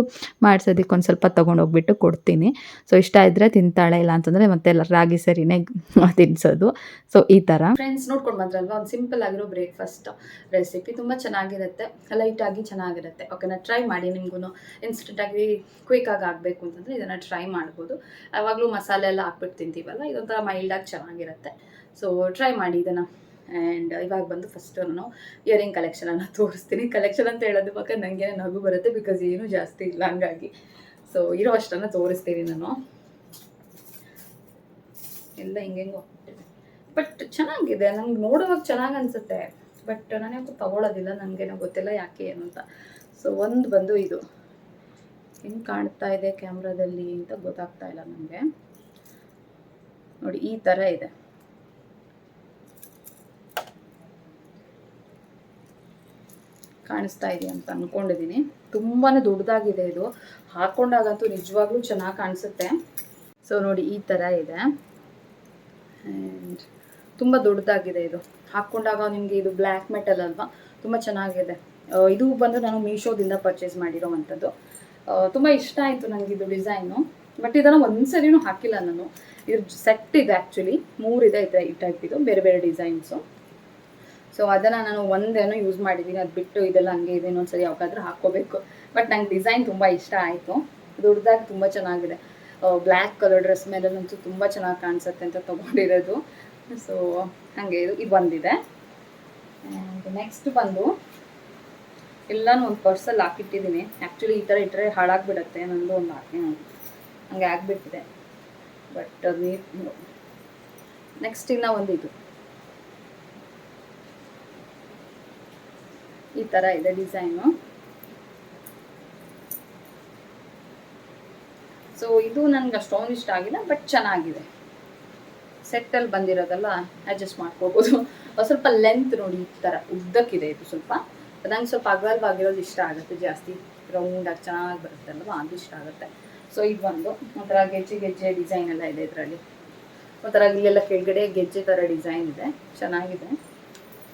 ಮಾಡಿಸೋದಕ್ಕೆ ಒಂದು ಸ್ವಲ್ಪ ತೊಗೊಂಡೋಗ್ಬಿಟ್ಟು ಕೊಡ್ತೀನಿ. ಸೊ ಇಷ್ಟ ಇದ್ದರೆ ತಿಂತಾಳೆ, ಇಲ್ಲ ಅಂತಂದರೆ ಮತ್ತೆ ರಾಗಿ ಸರಿನೇ ತಿನ್ಸೋದು. ಸೊ ಈ ಥರ ಫ್ರೆಂಡ್ಸ್ ನೋಡ್ಕೊಂಡು ಬಂದ್ರಲ್ವಾ? ಒಂದು ಸಿಂಪಲ್ ಆಗಿರೋ ಬ್ರೇಕ್ಫಾಸ್ಟ್ ರೆಸಿಪಿ ತುಂಬ ಚೆನ್ನಾಗಿರುತ್ತೆ. ಲೈಟಾಗಿ ಚೆನ್ನಾಗಿರುತ್ತೆ. ಓಕೆನಾ ಟ್ರೈ ಮಾಡಿ ನಿಮಗೂ ಇನ್ಸ್ಟೆಂಟಾಗಿ ಕ್ವಿಕ್ಕಾಗಿ ಆಗಬೇಕು ಅಂತಂದರೆ ಇದನ್ನು ಟ್ರೈ ಮಾಡ್ಬೋದು. ಯಾವಾಗಲೂ ಮಸಾಲೆ ಎಲ್ಲ ಹಾಕ್ಬಿಟ್ಟು ತಿಂತೀವಲ್ಲ ಇದೊಂಥರ ಮೈಲ್ಡಾಗಿ ಚೆನ್ನಾಗಿರುತ್ತೆ. ಸೊ ಟ್ರೈ ಮಾಡಿ ಇದನ್ನು. ಆ್ಯಂಡ್ ಇವಾಗ ಬಂದು ಫಸ್ಟ್ ನಾನು ಇಯರಿಂಗ್ ಕಲೆಕ್ಷನನ್ನು ತೋರಿಸ್ತೀನಿ. ಕಲೆಕ್ಷನ್ ಅಂತ ಹೇಳೋದು ಬಗ್ಗೆ ನನಗೆ ನಗು ಬರುತ್ತೆ ಬಿಕಾಸ್ ಏನೂ ಜಾಸ್ತಿ ಇಲ್ಲ ಹಂಗಾಗಿ. ಸೊ ಇರೋ ಅಷ್ಟನ್ನು ತೋರಿಸ್ತೀನಿ ನಾನು. ಎಲ್ಲ ಹಿಂಗೆಂಗೋ. ಬಟ್ ಚೆನ್ನಾಗಿದೆ. ನಂಗೆ ನೋಡೋವಾಗ ಚೆನ್ನಾಗಿ ಅನಿಸುತ್ತೆ. ಬಟ್ ನಾನು ಯಾಕೆ ತಗೊಳ್ಳೋದಿಲ್ಲ ನನಗೇನೋ ಗೊತ್ತಿಲ್ಲ ಯಾಕೆ ಏನು ಅಂತ. ಸೊ ಒಂದು ಬಂದು ಇದು. ಹೆಂಗೆ ಕಾಣ್ತಾ ಇದೆ ಕ್ಯಾಮ್ರಾದಲ್ಲಿ ಅಂತ ಗೊತ್ತಾಗ್ತಾ ಇಲ್ಲ ನನಗೆ ನೋಡಿ, ಈ ಥರ ಇದೆ. ಕಾಣಿಸ್ತಾ ಇದೆ ಅಂತ ಅಂದ್ಕೊಂಡಿದ್ದೀನಿ ತುಂಬಾ ದೊಡ್ಡದಾಗಿದೆ ಇದು. ಹಾಕೊಂಡಾಗಂತೂ ನಿಜವಾಗ್ಲೂ ಚೆನ್ನಾಗಿ ಕಾಣಿಸುತ್ತೆ. ಸೊ ನೋಡಿ ಈ ಥರ ಇದೆ. ಆ್ಯಂಡ್ ತುಂಬ ದೊಡ್ಡದಾಗಿದೆ ಇದು. ಹಾಕೊಂಡಾಗ ನಿಮಗೆ ಇದು ಬ್ಲ್ಯಾಕ್ ಮೆಟಲ್ ಅಲ್ವಾ? ತುಂಬ ಚೆನ್ನಾಗಿದೆ. ಇದು ಬಂದು ನಾನು ಮೀಶೋದಿಂದ ಪರ್ಚೇಸ್ ಮಾಡಿರೋವಂಥದ್ದು ತುಂಬ ಇಷ್ಟ ಆಯಿತು ಇದು ಡಿಸೈನು ಬಟ್ ಇದನ್ನು ಒಂದ್ಸರಿನೂ ಹಾಕಿಲ್ಲ ನಾನು. ಇದ್ರ ಸೆಟ್ ಇದೆ ಆ್ಯಕ್ಚುಲಿ ಮೂರಿದೆ ಈ ಟೈಪ್ ಇದು. ಬೇರೆ ಬೇರೆ ಡಿಸೈನ್ಸು ಸೊ ಅದನ್ನು ನಾನು ಒಂದೇನೋ ಯೂಸ್ ಮಾಡಿದ್ದೀನಿ ಅದು ಬಿಟ್ಟು ಇದೆಲ್ಲ ಹಂಗೆ ಇದೆ ಇನ್ನೊಂದ್ಸರಿ ಯಾವಾಗಾದ್ರೂ ಹಾಕ್ಕೋಬೇಕು. ಬಟ್ ನಂಗೆ ಡಿಸೈನ್ ತುಂಬ ಇಷ್ಟ ಆಯಿತು. ದೊಡ್ಡದಾಗಿ ತುಂಬ ಚೆನ್ನಾಗಿದೆ. ಬ್ಲ್ಯಾಕ್ ಕಲರ್ ಡ್ರೆಸ್ ಮೇಲಂತೂ ತುಂಬ ಚೆನ್ನಾಗಿ ಕಾಣಿಸುತ್ತೆ ಅಂತ ತೊಗೊಂಡಿರೋದು. ಸೊ ಹಾಗೆ ಇದು ಇದು ಬಂದಿದೆ. ನೆಕ್ಸ್ಟ್ ಬಂದು, ಎಲ್ಲನೂ ಒಂದು ಪರ್ಸಲ್ಲಿ ಹಾಕಿಟ್ಟಿದ್ದೀನಿ ಆ್ಯಕ್ಚುಲಿ ಈ ಥರ ಇಟ್ಟರೆ ಹಾಳಾಗ್ಬಿಡತ್ತೆ. ನಂದು ಒಂದು ಹಂಗೆ ಆಗಿಬಿಟ್ಟಿದೆ. ಬಟ್ ಅದು ನೆಕ್ಸ್ಟ್ ಇನ್ನ ಒಂದು ಇದು ಈ ಥರ ಇದೆ ಡಿಸೈನು. ಸೊ ಇದು ನನಗೆ ಅಷ್ಟೊಂದು ಇಷ್ಟ ಆಗಿಲ್ಲ ಬಟ್ ಚೆನ್ನಾಗಿದೆ. ಸೆಟ್ಟಲ್ಲಿ ಬಂದಿರೋದಲ್ಲ ಅಡ್ಜಸ್ಟ್ ಮಾಡ್ಕೋಬೋದು. ಸ್ವಲ್ಪ ಲೆಂತ್ ನೋಡಿ, ಈ ಥರ ಉದ್ದಕ್ಕಿದೆ ಇದು ಸ್ವಲ್ಪ. ನಂಗೆ ಸ್ವಲ್ಪ ಅಗಲವಾಗಿರೋದು ಇಷ್ಟ ಆಗುತ್ತೆ, ಜಾಸ್ತಿ ರೌಂಡಾಗಿ ಚೆನ್ನಾಗಿ ಬರುತ್ತೆ ಅಲ್ವಾ ಅದು ಇಷ್ಟ ಆಗುತ್ತೆ. ಸೊ ಇದು ಒಂದು. ಒಂಥರ ಗೆಜ್ಜೆ ಗೆಜ್ಜೆ ಡಿಸೈನ್ ಎಲ್ಲ ಇದೆ ಇದರಲ್ಲಿ. ಒಂಥರ ಇಲ್ಲೆಲ್ಲ ಕೆಳಗಡೆ ಗೆಜ್ಜೆ ಥರ ಡಿಸೈನ್ ಇದೆ. ಚೆನ್ನಾಗಿದೆ.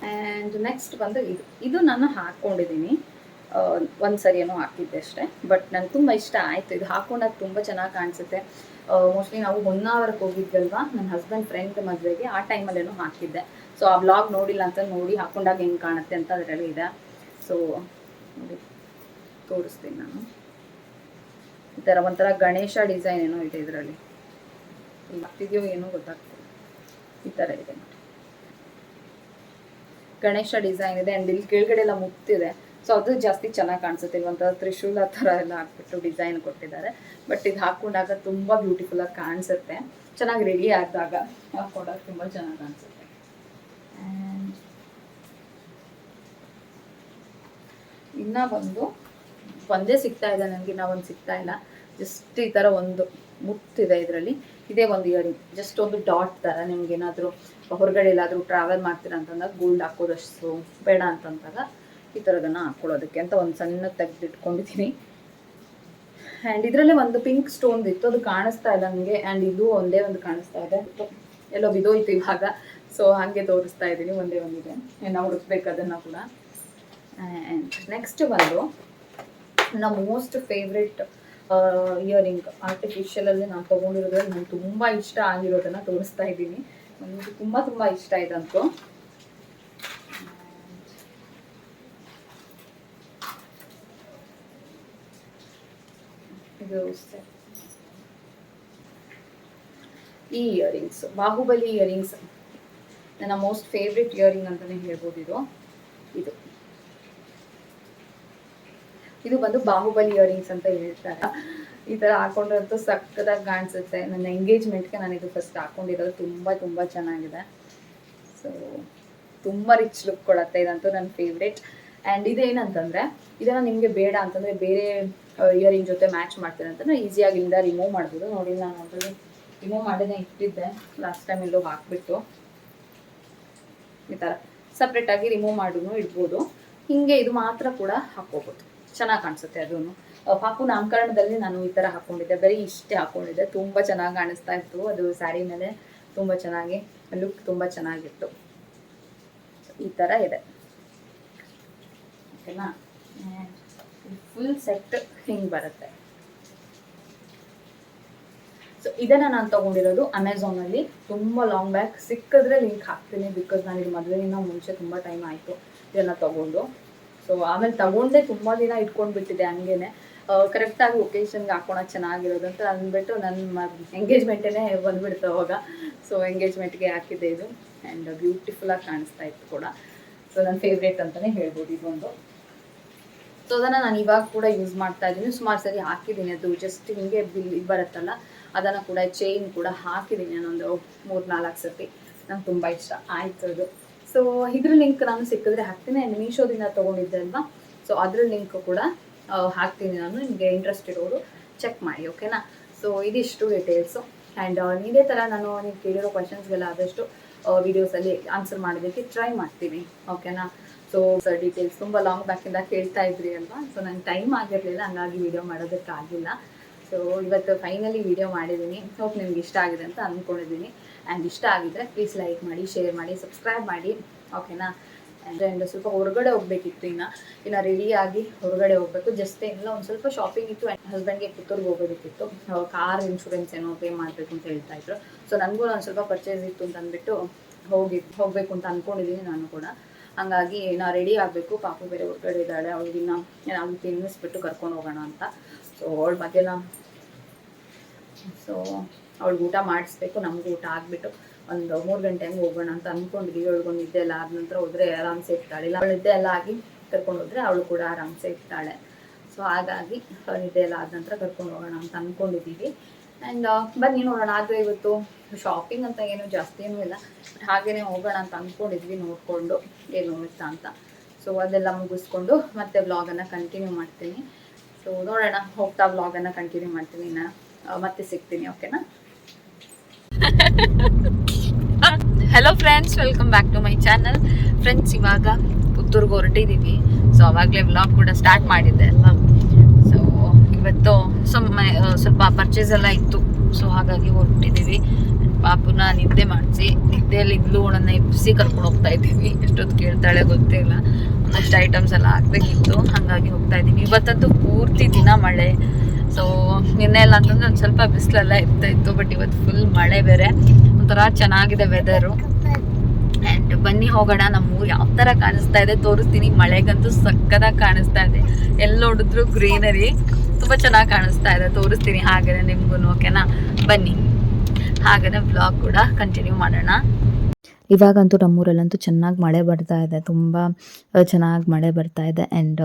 ಆ್ಯಂಡ್ ನೆಕ್ಸ್ಟ್ ಬಂದು ಇದು. ಇದು ನಾನು ಹಾಕ್ಕೊಂಡಿದ್ದೀನಿ. ಒಂದು ಸರಿ ಏನೋ ಹಾಕಿದ್ದೆ ಅಷ್ಟೇ. ಬಟ್ ನಂಗೆ ತುಂಬ ಇಷ್ಟ ಆಯಿತು. ಇದು ಹಾಕೊಂಡಾಗ ತುಂಬ ಚೆನ್ನಾಗಿ ಕಾಣಿಸುತ್ತೆ. ಮೋಸ್ಟ್ಲಿ ನಾವು ಹೊನ್ನಾವರಕ್ಕೆ ಹೋಗಿದ್ವಲ್ವಾ? ನನ್ನ ಹಸ್ಬೆಂಡ್ ಫ್ರೆಂಡ್ ಮದುವೆಗೆ ಆ ಟೈಮಲ್ಲೇನೋ ಹಾಕಿದ್ದೆ ಸೊ ಆ ಬ್ಲಾಗ್ ನೋಡಿಲ್ಲ ಅಂತ ನೋಡಿ ಹಾಕೊಂಡಾಗ ಹೆಂಗೆ ಕಾಣುತ್ತೆ ಅಂತ ಅದರಲ್ಲಿ ಇದೆ. ಸೊ ನೋಡಿ, ತೋರಿಸ್ತೀನಿ ನಾನು. ಈ ಥರ ಒಂಥರ ಗಣೇಶ ಡಿಸೈನ್ ಏನೋ ಇದೆ ಇದರಲ್ಲಿ. ಹಾಕ್ತಿದ್ಯೋ ಏನೋ ಗೊತ್ತಾಗ್ತಿಲ್ಲ. ಈ ಥರ ಇದೆ. ಗಣೇಶ ಡಿಸೈನ್ ಇದೆ ಅಂಡ್ ಇಲ್ಲಿ ಕೆಳಗಡೆ ಎಲ್ಲ ಮುಕ್ತಿದೆ ಸೊ ಅದು ಜಾಸ್ತಿ ಚೆನ್ನಾಗಿ ಕಾಣಿಸುತ್ತೆ. ಇಲ್ಲಿ ಒಂಥರ ತ್ರಿಶೂಲ ಥರ ಎಲ್ಲ ಹಾಕ್ಬಿಟ್ಟು ಡಿಸೈನ್ ಕೊಟ್ಟಿದ್ದಾರೆ. ಬಟ್ ಇದು ಹಾಕೊಂಡಾಗ ತುಂಬ ಬ್ಯೂಟಿಫುಲ್ಲಾಗಿ ಕಾಣಿಸುತ್ತೆ. ಚೆನ್ನಾಗಿ ರೆಡಿ ಆದಾಗ ಹಾಕೊಂಡಾಗ ತುಂಬ ಚೆನ್ನಾಗಿ ಕಾಣಿಸುತ್ತೆ. ಇನ್ನ ಒಂದು, ಒಂದೇ ಸಿಗ್ತಾ ಇದೆ ನನಗೆ ಇನ್ನ ಒಂದು ಸಿಗ್ತಾ ಇಲ್ಲ. ಜಸ್ಟ್ ಈ ಥರ ಒಂದು ಮುತ್ತಿದೆ ಇದರಲ್ಲಿ. ಇದೇ ಒಂದು ಇಯರಿಂಗ್ ಜಸ್ಟ್ ಒಂದು ಡಾಟ್ ಥರ ನಿಮ್ಗೆ ಏನಾದರೂ ಹೊರಗಡೆ ಎಲ್ಲಾದರೂ ಟ್ರಾವೆಲ್ ಮಾಡ್ತೀರಾ ಅಂತಂದಾಗ ಗೋಲ್ಡ್ ಹಾಕೋದಷ್ಟು ಬೇಡ ಅಂತಂದಾಗ ಈ ಥರದನ್ನು ಹಾಕ್ಕೊಳ್ಳೋದಕ್ಕೆ ಅಂತ ಒಂದು ಸಣ್ಣ ತೆಗೆದಿಟ್ಕೊಂಡಿದ್ದೀನಿ ಆ್ಯಂಡ್ ಇದರಲ್ಲೇ ಒಂದು ಪಿಂಕ್ ಸ್ಟೋನ್ ಇತ್ತು, ಅದು ಕಾಣಿಸ್ತಾ ಇಲ್ಲ ನನಗೆ ಆ್ಯಂಡ್ ಇದು ಒಂದೇ ಒಂದು ಕಾಣಿಸ್ತಾ ಇದೆ. ಎಲ್ಲೋ ಬಿದೋಯ್ತು ಇವಾಗ. ಸೊ ಹಾಗೆ ತೋರಿಸ್ತಾ ಇದ್ದೀನಿ, ಒಂದೇ ಒಂದಿದೆ. ನಾವು ಹುಡುಕ್ಬೇಕು ಅದನ್ನು ಕೂಡ. ಆ್ಯಂಡ್ ನೆಕ್ಸ್ಟ್ ಬಂದು ನಮ್ಮ ಮೋಸ್ಟ್ ಫೇವ್ರೆಟ್ ಇಯರಿಂಗ್ ಆರ್ಟಿಫಿಷಿಯಲಲ್ಲಿ ನಾನು ತೊಗೊಂಡಿರೋದ್ರಲ್ಲಿ ನಂಗೆ ತುಂಬ ಇಷ್ಟ ಆಗಿರೋದನ್ನು ತೋರಿಸ್ತಾ ಇದ್ದೀನಿ. ನನಗೆ ತುಂಬ ತುಂಬ ಇಷ್ಟ ಇದಂತು. ಇದು. ಈ ಇಯರಿಂಗ್ಸ್ ಬಾಹುಬಲಿ ಇಯರಿಂಗ್ಸ್ ನನ್ನ ಮೋಸ್ಟ್ ಫೇವ್ರೆಟ್ ಇಯರಿಂಗ್ ಅಂತಾನೆ ಹೇಳ್ಬೋದು ಇದು. ಇದು. ಇದು ಬಂದು ಬಾಹುಬಲಿ ಇಯರಿಂಗ್ಸ್ ಅಂತ ಹೇಳ್ತಾರೆ. ಈ ಥರ ಹಾಕೊಂಡಿರೋದು ಸಕ್ಕದಾಗಿ ಕಾಣಿಸುತ್ತೆ. ನನ್ನ ಎಂಗೇಜ್ಮೆಂಟ್ಗೆ ಇದು ಫಸ್ಟ್ ಹಾಕೊಂಡಿರೋದು ತುಂಬ ತುಂಬ ಚೆನ್ನಾಗಿದೆ. ಸೊ ತುಂಬ ರಿಚ್ ಲುಕ್ ಕೊಡುತ್ತೆ. ಇದಂತೂ ನನ್ನ ಫೇವ್ರೇಟ್ ಆ್ಯಂಡ್ ಇದೇನಂತಂದರೆ, ಇದನ್ನು ನಿಮಗೆ ಬೇಡ ಅಂತಂದರೆ ಬೇರೆ ಇಯರಿಂಗ್ ಜೊತೆ ಮ್ಯಾಚ್ ಮಾಡ್ತೀನಿ ನಾನು ಈಸಿಯಾಗಿ ಇಲ್ಲಿಂದ ರಿಮೂವ್ ಮಾಡ್ಬೋದು. ನೋಡಿ, ನಾನು ಅದರಲ್ಲಿ ರಿಮೂವ್ ಮಾಡಿನೇ ಇಟ್ಟಿದ್ದೆ. ಲಾಸ್ಟ್ ಟೈಮ್ ಎಲ್ಲೋ ಹಾಕ್ಬಿಟ್ಟು ಈ ಥರ ಸಪ್ರೇಟಾಗಿ ರಿಮೂವ್ ಮಾಡೂ ಇಡ್ಬೋದು. ಹೀಗೆ ಇದು ಮಾತ್ರ ಕೂಡ ಹಾಕ್ಕೋಬೋದು. ಚೆನ್ನಾಗಿ ಕಾಣಿಸುತ್ತೆ ಅದೂ ಪಾಪು ನಾಮಕರಣದಲ್ಲಿ ನಾನು ಈ ಥರ ಹಾಕೊಂಡಿದ್ದೆ. ಬರೀ ಇಷ್ಟೇ ಹಾಕೊಂಡಿದ್ದೆ. ತುಂಬ ಚೆನ್ನಾಗಿ ಕಾಣಿಸ್ತಾ ಇತ್ತು. ಅದು ಸ್ಯಾರಿ ಮೇಲೆ ತುಂಬ ಚೆನ್ನಾಗಿ ಲುಕ್ ತುಂಬ ಚೆನ್ನಾಗಿತ್ತು. ಈ ಥರ ಇದೆ. ಓಕೆನಾ? ಫುಲ್ ಸೆಟ್ ಹಿಂಗೆ ಬರುತ್ತೆ. ಸೊ ಇದನ್ನ ನಾನು ತಗೊಂಡಿರೋದು ಅಮೆಝಾನಲ್ಲಿ ತುಂಬ ಲಾಂಗ್ ಬ್ಯಾಕ್ ಸಿಕ್ಕಿದ್ರೆ ಲಿಂಕ್ ಹಾಕ್ತೀನಿ ಬಿಕಾಸ್ ನಾನು ಇದು ಮದುವೆಗಿಂತ ಮುಂಚೆ ತುಂಬ ಟೈಮ್ ಆಯಿತು ಇದನ್ನ ತಗೊಂಡು. ಸೊ ಆಮೇಲೆ ತಗೊಂಡೆ ತುಂಬ ದಿನ ಇಟ್ಕೊಂಡ್ಬಿಟ್ಟಿದೆ ಹಂಗೇನೆ. ಕರೆಕ್ಟಾಗಿ ಒಕೇಶನ್ಗೆ ಹಾಕೋಣ ಚೆನ್ನಾಗಿರೋದು ಅಂತ ಅಂದ್ಬಿಟ್ಟು ನನ್ನ ಎಂಗೇಜ್ಮೆಂಟೇ ಬಂದ್ಬಿಡ್ತು ಅವಾಗ. ಸೊ ಎಂಗೇಜ್ಮೆಂಟ್ಗೆ ಹಾಕಿದ್ದೆ ಇದು. ಆ್ಯಂಡ್ ಬ್ಯೂಟಿಫುಲ್ಲಾಗಿ ಕಾಣಿಸ್ತಾ ಇತ್ತು ಕೂಡ. ಸೊ ನನ್ನ ಫೇವ್ರೇಟ್ ಅಂತಲೇ ಹೇಳ್ಬೋದು ಇದೊಂದು. ಸೊ ಅದನ್ನು ನಾನು ಇವಾಗ ಕೂಡ ಯೂಸ್ ಮಾಡ್ತಾ ಇದ್ದೀನಿ. ಸುಮಾರು ಸರಿ ಹಾಕಿದ್ದೀನಿ. ಅದು ಜಸ್ಟ್ ಹಿಂಗೆ ಬಿಲ್ ಬರುತ್ತಲ್ಲ, ಅದನ್ನು ಕೂಡ ಚೈನ್ ಕೂಡ ಹಾಕಿದ್ದೀನಿ ನಾನೊಂದು ಮೂರು ನಾಲ್ಕು ಸರ್ತಿ. ನಂಗೆ ತುಂಬ ಇಷ್ಟ. ಆಯಿತು ಅದು. ಸೊ ಇದ್ರ ಲಿಂಕ್ ನಾನು ಸಿಕ್ಕಿದ್ರೆ ಹಾಕ್ತೀನಿ. ಆ್ಯಂಡ್ ಮೀಶೋದಿಂದ ತೊಗೊಂಡಿದ್ದೆ ಅಲ್ವಾ? ಸೊ ಅದ್ರ ಲಿಂಕ್ ಕೂಡ ಹಾಕ್ತೀನಿ ನಾನು, ನಿಮಗೆ ಇಂಟ್ರೆಸ್ಟ್ ಇರೋರು ಚೆಕ್ ಮಾಡಿ ಓಕೆನಾ ಸೊ ಇದಿಷ್ಟು ಡೀಟೇಲ್ಸು ಆ್ಯಂಡ್ ಇದೇ ಥರ ನಾನು ನೀವು ಕೇಳಿರೋ ಕ್ವಶನ್ಸ್ಗೆಲ್ಲ ಆದಷ್ಟು ವೀಡಿಯೋಸಲ್ಲಿ ಆನ್ಸರ್ ಮಾಡೋದಕ್ಕೆ ಟ್ರೈ ಮಾಡ್ತೀನಿ ಓಕೆನಾ ಸೊ ಸರ್ ಡೀಟೇಲ್ಸ್ ತುಂಬ ಲಾಂಗ್ ಬ್ಯಾಕಿಂದ ಕೇಳ್ತಾ ಇದ್ರಿ ಅಲ್ವಾ? ಸೊ ನಂಗೆ ಟೈಮ್ ಆಗಿರಲಿಲ್ಲ, ಹಂಗಾಗಿ ವಿಡಿಯೋ ಮಾಡೋದಕ್ಕಾಗಿಲ್ಲ ಸೊ ಇವತ್ತು ಫೈನಲಿ ವೀಡಿಯೋ ಮಾಡಿದ್ದೀನಿ. ಹೋಪ್ ನಿಮ್ಗೆ ಇಷ್ಟ ಆಗಿದೆ ಅಂತ ಅಂದ್ಕೊಂಡಿದ್ದೀನಿ ಆ್ಯಂಡ್ ಇಷ್ಟ ಆಗಿದ್ರೆ ಪ್ಲೀಸ್ ಲೈಕ್ ಮಾಡಿ ಶೇರ್ ಮಾಡಿ ಸಬ್ಸ್ಕ್ರೈಬ್ ಮಾಡಿ ಓಕೆನಾ ಆ್ಯಂಡ್ ಸ್ವಲ್ಪ ಹೊರಗಡೆ ಹೋಗ್ಬೇಕಿತ್ತು ಇನ್ನು. ಇನ್ನು ರೆಡಿಯಾಗಿ ಹೊರಗಡೆ ಹೋಗಬೇಕು. ಜಸ್ಟ್ ಎಲ್ಲ ಒಂದು ಸ್ವಲ್ಪ ಶಾಪಿಂಗ್ ಇತ್ತು. ಆ್ಯಂಡ್ ಹಸ್ಬೆಂಡ್ಗೆ ಪುತ್ತೂರ್ಗೆ ಹೋಗೋದಕ್ಕಿತ್ತು. ಕಾರ್ ಇನ್ಶೂರೆನ್ಸ್ ಏನೋ ಪೇ ಮಾಡಬೇಕು ಅಂತ ಹೇಳ್ತಾ ಇದ್ರು. ಸೊ ನನಗೂ ಒಂದು ಸ್ವಲ್ಪ ಪರ್ಚೇಸ್ ಇತ್ತು ಅಂತ ಅಂದ್ಬಿಟ್ಟು ಹೋಗಿ, ಹೋಗಬೇಕು ಅಂತ ಅಂದ್ಕೊಂಡಿದ್ದೀನಿ ನಾನು ಕೂಡ. ಹಂಗಾಗಿ ನಾ ರೆಡಿ ಆಗಬೇಕು. ಪಾಪು ಬೇರೆ ಹೊರಗಡೆ ಇದ್ದಾಳೆ. ಅವಳಿಗಿನ್ನ ಏನಾದ್ರು ತಿನ್ನಿಸ್ಬಿಟ್ಟು ಕರ್ಕೊಂಡು ಹೋಗೋಣ ಅಂತ. ಸೊ ಅವಳ ಮಧ್ಯಾಹ್ನ ಸೊ ಅವಳಿಗೆ ಊಟ ಮಾಡಿಸ್ಬೇಕು. ನಮಗೂ ಊಟ ಆಗಿಬಿಟ್ಟು. ಒಂದು ಮೂರು ಗಂಟೆ ಹಂಗೆ ಹೋಗೋಣ ಅಂತ ಅನ್ಕೊಂಡ್ವಿ ಅವಳಿಗೊಂದು ನಿದ್ದೆ ಎಲ್ಲ ಆದ ನಂತರ ಹೋದರೆ ಆರಾಮ್ಸೆ ಇರ್ತಾಳೆ. ಇಲ್ಲ, ಅವಳು ನಿದ್ದೆ ಎಲ್ಲ ಆಗಿ ಕರ್ಕೊಂಡು ಹೋದರೆ ಅವಳು ಕೂಡ ಆರಾಮ್ಸೆ ಇರ್ತಾಳೆ. ಸೊ ಹಾಗಾಗಿ ನಿದ್ದೆ ಎಲ್ಲ ಆದ ನಂತರ ಕರ್ಕೊಂಡು ಹೋಗೋಣ ಅಂತ ಅಂದ್ಕೊಂಡಿದ್ದೀವಿ ಆ್ಯಂಡ್ ಬನ್ನಿ ನೋಡೋಣ. ಆದರೆ ಇವತ್ತು ಶಾಪಿಂಗ್ ಅಂತ ಏನು ಜಾಸ್ತಿ ಏನೂ ಇಲ್ಲ. ಬಟ್ ಹಾಗೇನೆ ಹೋಗೋಣ ಅಂತ ಅಂದ್ಕೊಂಡಿದ್ವಿ ನೋಡಿಕೊಂಡು ಏನು ಇತ್ತ ಅಂತ. ಸೊ ಅದೆಲ್ಲ ಮುಗಿಸ್ಕೊಂಡು ಮತ್ತೆ ವ್ಲಾಗನ್ನು ಕಂಟಿನ್ಯೂ ಮಾಡ್ತೀನಿ. ಸೊ ನೋಡೋಣ. ಹೋಗ್ತಾ ವ್ಲಾಗನ್ನು ಕಂಟಿನ್ಯೂ ಮಾಡ್ತೀನಿ ನಾ ಮತ್ತೆ ಸಿಗ್ತೀನಿ ಓಕೆನಾ hello friends welcome back to my channel friends ಇವಾಗ ಪುತ್ತೂರ್ಗೆ ಹೊರಟಿದ್ದೀವಿ ಸೊ ಅವಾಗಲೇ ವ್ಲಾಗ್ ಕೂಡ ಸ್ಟಾರ್ಟ್ ಮಾಡಿದ್ದೆ ಅಲ್ವಾ? ಸೊ ಇವತ್ತು ಸ್ವಲ್ಪ ಪರ್ಚೇಸ್ ಎಲ್ಲ ಇತ್ತು. ಸೊ ಹಾಗಾಗಿ ಹೊರಟಿದ್ದೀವಿ ಪಾಪುನ ನಿದ್ದೆ ಮಾಡಿಸಿ, ನಿದ್ದೆಯಲ್ಲಿ ಇದ್ಲು ಅವಳನ್ನ ಎಬ್ಸಿ ಕರ್ಕೊಂಡು ಹೋಗ್ತಾ ಇದ್ದೀವಿ. ಎಷ್ಟೊತ್ತು ಕೇಳ್ತಾಳೆ ಗೊತ್ತೇ ಇಲ್ಲ. ಒಂದಷ್ಟು ಐಟಮ್ಸ್ ಎಲ್ಲ ಹಾಕ್ಬೇಕಿತ್ತು. ಹಾಗಾಗಿ ಹೋಗ್ತಾ ಇದ್ದೀವಿ. ಇವತ್ತಂತೂ ಪೂರ್ತಿ ದಿನ ಮಳೆ. ಸೊ ನಿನ್ನೆ ಎಲ್ಲ ಅಂತಂದ್ರೆ ಒಂದು ಸ್ವಲ್ಪ ಬಿಸಿಲೆಲ್ಲ ಇರ್ತಾ ಇತ್ತು ಬಟ್ ಇವತ್ತು ಫುಲ್ ಮಳೆ ಬೇರೆ. ಒಂಥರ ಚೆನ್ನಾಗಿದೆ ವೆದರು ಆ್ಯಂಡ್ ಬನ್ನಿ ಹೋಗೋಣ ನಮ್ಮ ಊರು ಯಾವ ಥರ ಕಾಣಿಸ್ತಾ ಇದೆ ತೋರಿಸ್ತೀನಿ. ಮಳೆಗಂತೂ ಸಕ್ಕದಾಗಿ ಕಾಣಿಸ್ತಾ ಇದೆ. ಎಲ್ಲಿ ನೋಡಿದ್ರು ಗ್ರೀನರಿ ತುಂಬ ಚೆನ್ನಾಗಿ ಕಾಣಿಸ್ತಾ ಇದೆ. ತೋರಿಸ್ತೀನಿ ಹಾಗೆಯೇ ನಿಮಗೂ ಓಕೆನಾ ಬನ್ನಿ. ಹಾಗೆಯೇ ಬ್ಲಾಗ್ ಕೂಡ ಕಂಟಿನ್ಯೂ ಮಾಡೋಣ. ಇವಾಗಂತೂ ನಮ್ಮೂರಲ್ಲಂತೂ ಚೆನ್ನಾಗಿ ಮಳೆ ಬರ್ತಾ ಇದೆ. ತುಂಬ ಚೆನ್ನಾಗಿ ಮಳೆ ಬರ್ತಾ ಇದೆ. ಆ್ಯಂಡ್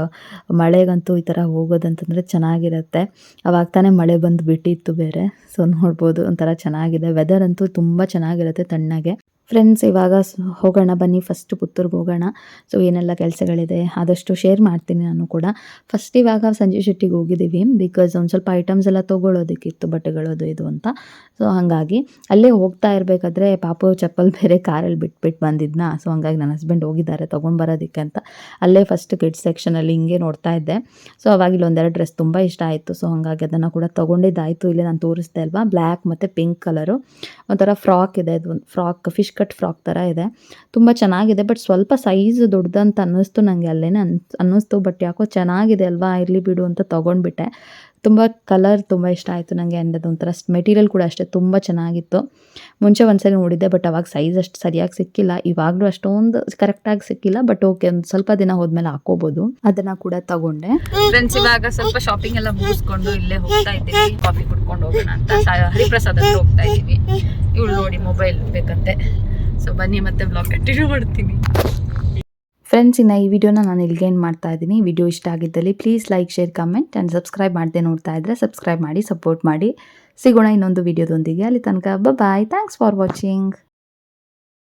ಮಳೆಗಂತೂ ಈ ಥರ ಹೋಗೋದಂತಂದರೆ ಚೆನ್ನಾಗಿರುತ್ತೆ. ಅವಾಗ ತಾನೇ ಮಳೆ ಬಂದು ಬಿಟ್ಟಿತ್ತು ಬೇರೆ. ಸೊ ನೋಡ್ಬೋದು ಒಂಥರ ಚೆನ್ನಾಗಿದೆ. ವೆದರ್ ಅಂತೂ ತುಂಬ ಚೆನ್ನಾಗಿರುತ್ತೆ ತಣ್ಣಗೆ. ಫ್ರೆಂಡ್ಸ್ ಇವಾಗ ಹೋಗೋಣ, ಬನ್ನಿ. ಫಸ್ಟ್ ಪುತ್ತೂರ್ಗೆ ಹೋಗೋಣ. ಸೊ ಏನೆಲ್ಲ ಕೆಲಸಗಳಿದೆ ಆದಷ್ಟು ಶೇರ್ ಮಾಡ್ತೀನಿ ನಾನು ಕೂಡ. ಫಸ್ಟ್ ಇವಾಗ ಸಂಜೆ ಶೆಟ್ಟಿಗೆ ಹೋಗಿದ್ದೀವಿ. ಬಿಕಾಸ್ ಒಂದು ಸ್ವಲ್ಪ ಐಟಮ್ಸ್ ಎಲ್ಲ ತೊಗೊಳೋದಕ್ಕಿತ್ತು, ಬಟ್ಟೆಗಳದು, ಇದು ಅಂತ. ಸೊ ಹಾಗಾಗಿ ಅಲ್ಲೇ ಹೋಗ್ತಾ ಇರಬೇಕಾದ್ರೆ ಪಾಪು ಚಪ್ಪಲ್ ಬೇರೆ ಕಾರಲ್ಲಿ ಬಿಟ್ಬಿಟ್ಟು ಬಂದಿದ್ನ? ಸೊ ಹಂಗಾಗಿ ನನ್ನ ಹಸ್ಬೆಂಡ್ ಹೋಗಿದ್ದಾರೆ, ತೊಗೊಂಡು ಬರೋದಕ್ಕೆ ಅಂತ. ಅಲ್ಲೇ ಫಸ್ಟ್ ಕಿಡ್ಸ್ ಸೆಕ್ಷನಲ್ಲಿ ಹಿಂಗೆ ನೋಡ್ತಾ ಇದ್ದೆ. ಸೊ ಅವಾಗ ಇಲ್ಲೊಂದೆರಡು ಡ್ರೆಸ್ ತುಂಬ ಇಷ್ಟ ಆಯಿತು. ಸೊ ಹಾಗಾಗಿ ಅದನ್ನು ಕೂಡ ತೊಗೊಂಡಿದ್ದಾಯಿತು. ಇಲ್ಲಿ ನಾನು ತೋರಿಸ್ದೆ ಅಲ್ವಾ? ಬ್ಲ್ಯಾಕ್ ಮತ್ತು ಪಿಂಕ್ ಕಲರು ಒಂಥರ ಫ್ರಾಕ್ ಇದೆ. ಅದು ಫ್ರಾಕ್ ಫಿಶ್ ಕಟ್ ಫ್ರಾಕ್ ಥರ ಇದೆ. ತುಂಬ ಚೆನ್ನಾಗಿದೆ, ಬಟ್ ಸ್ವಲ್ಪ ಸೈಜ್ ದೊಡ್ಡದಂತ ಅನ್ನಿಸ್ತು ನನಗೆ ಅಲ್ಲೇನೆ ಅನ್ ಅನ್ನಿಸ್ತು, ಬಟ್ ಯಾಕೋ ಚೆನ್ನಾಗಿದೆ ಅಲ್ವಾ, ಇರಲಿ ಬಿಡು ಅಂತ ತೊಗೊಂಡ್ಬಿಟ್ಟೆ. ತುಂಬ ಕಲರ್ ತುಂಬ ಇಷ್ಟ ಆಯಿತು ನನಗೆ ಆ್ಯಂಡ್ ಅದೊಂಥರ ಮೆಟೀರಿಯಲ್ ಕೂಡ ಅಷ್ಟೇ, ತುಂಬ ಚೆನ್ನಾಗಿತ್ತು. ಮುಂಚೆ ಒಂದ್ಸರಿ ನೋಡಿದ್ದೆ ಬಟ್ ಅವಾಗ ಸೈಜ್ ಅಷ್ಟು ಸರಿಯಾಗಿ ಸಿಕ್ಕಿಲ್ಲ. ಇವಾಗಲೂ ಅಷ್ಟೊಂದು ಕರೆಕ್ಟಾಗಿ ಸಿಕ್ಕಿಲ್ಲ ಬಟ್ ಓಕೆ ಒಂದು ಸ್ವಲ್ಪ ದಿನ ಹೋದ್ಮೇಲೆ ಹಾಕೋಬಹುದು ಅದನ್ನು ಕೂಡ ತಗೊಂಡೆ. ಫ್ರೆಂಡ್ಸ್ ಇವಾಗ ಸ್ವಲ್ಪ ಶಾಪಿಂಗ್ ಎಲ್ಲ ಮುಗಿಸ್ಕೊಂಡು ಇಲ್ಲೇ ಹೋಗ್ತಾ ಇದ್ದೀವಿ. ಕಾಫಿ ಕುಡ್ಕೊಂಡು ಹೋಗೋಣ ಅಂತ ಹರಿಪ್ರಸಾದ್ ಹತ್ರ ಹೋಗ್ತಾ ಇದ್ದೀವಿ. ಇವಳು ನೋಡಿ ಮೊಬೈಲ್ ಬೇಕಂತೆ. ಸೊ ಬನ್ನಿ ಮತ್ತೆ ಬ್ಲಾಗ್ ಕಂಟಿನ್ಯೂ ಮಾಡ್ತೀನಿ. ಫ್ರೆಂಡ್ಸ್ ಇನ್ನು ಈ ವಿಡಿಯೋನ ನಾನು ಇಲ್ಲಿಗೆ ಏನು ಮಾಡ್ತಾ ಇದ್ದೀನಿ. ವಿಡಿಯೋ ಇಷ್ಟ ಆಗಿದ್ದಲ್ಲಿ please like share comment and subscribe ಮಾಡದೆ ನೋಡ್ತಾ ಇದ್ದರೆ ಸಬ್ಸ್ಕ್ರೈಬ್ ಮಾಡಿ ಸಪೋರ್ಟ್ ಮಾಡಿ. ಸಿಗೋಣ ಇನ್ನೊಂದು ವಿಡಿಯೋದೊಂದಿಗೆ. ಅಲ್ಲಿ ತನಕ ಬಾಯ್ ಥ್ಯಾಂಕ್ಸ್ ಫಾರ್ ವಾಚಿಂಗ್